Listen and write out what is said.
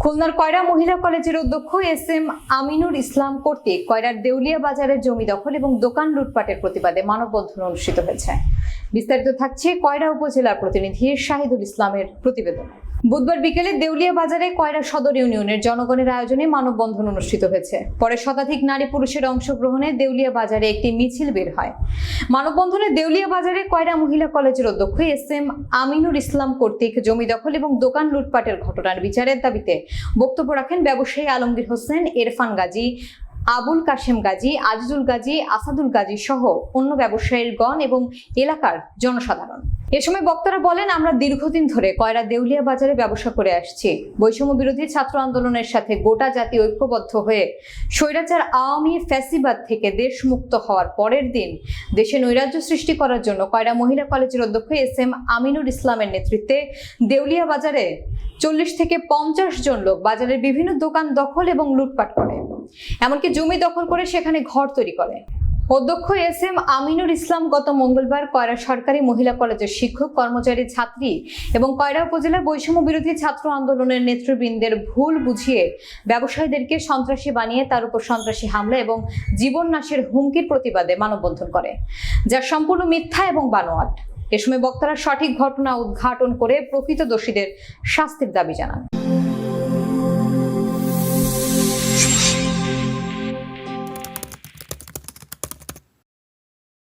খুলনার কয়রা মহিলা কলেজের অধ্যক্ষ এস এম আমিনুর ইসলাম কর্তৃক কয়রার দেউলিয়া বাজারের জমি দখল এবং দোকান লুটপাটের প্রতিবাদে মানববন্ধন অনুষ্ঠিত হয়েছে। বিস্তারিত থাকছে কয়রা উপজেলার প্রতিনিধি শাহিদুল ইসলামের প্রতিবেদন। বুধবার বিকেলে দেউলিয়া বাজারে কয়রা সদর ইউনিয়নের জনগণের আয়োজনে মানববন্ধন অনুষ্ঠিত হয়েছে। পরে শতাধিক নারী পুরুষের অংশগ্রহণে দেউলিয়া বাজারে একটি মিছিল বের হয়। মানববন্ধনে দেউলিয়া বাজারে কয়রা মহিলা কলেজের অধ্যক্ষ এস এম আমিনুর ইসলাম কর্তৃক জমি দখল এবং দোকান লুটপাটের ঘটনার বিচারের দাবিতে বক্তব্য রাখেন ব্যবসায়ী আলমগীর হোসেন এরফান গাজী, আবুল কাশেম গাজী, আজিজুল গাজী, আসাদুল গাজী সহ অন্য ব্যবসায়ীর গণ এবং এলাকার জনসাধারণ। এ সময় বক্তারা বলেন, আমরা দীর্ঘদিন ধরে কয়রা দেউলিয়া বাজারে ব্যবসা করে আসছি। বৈষম্য বিরোধী ছাত্র আন্দোলনের সাথে গোটা জাতি ঐক্যবদ্ধ হয়ে স্বৈরাচার আওয়ামী ফ্যাসিবাদ থেকে দেশ মুক্ত হওয়ার পরের দিন দেশে নৈরাজ্য সৃষ্টি করার জন্য কয়রা মহিলা কলেজের অধ্যক্ষ এস এম আমিনুর ইসলামের নেতৃত্বে দেউলিয়া বাজারে চল্লিশ থেকে পঞ্চাশ জন লোক বাজারের বিভিন্ন দোকান দখল এবং লুটপাট করে। এমনকি জমি দখল করে সেখানে ঘর তৈরি করে। অধ্যক্ষ এস এম আমিনুর ইসলাম গত মঙ্গলবার কয়রা সরকারি মহিলা কলেজের শিক্ষক, কর্মচারী, ছাত্রী এবং কয়রা উপজেলা বৈষম্য বিরোধী ছাত্র আন্দোলনের নেতৃবৃন্দের ভুল বুঝিয়ে ব্যবসায়ীদেরকে সন্ত্রাসী বানিয়ে তার উপর সন্ত্রাসী হামলা এবং জীবন নাশের হুমকির প্রতিবাদে মানববন্ধন করে, যা সম্পূর্ণ মিথ্যা এবং বানোয়াট। এ সময় বক্তারা সঠিক ঘটনা উদ্ঘাটন করে প্রকৃত দোষীদের শাস্তির দাবি জানান।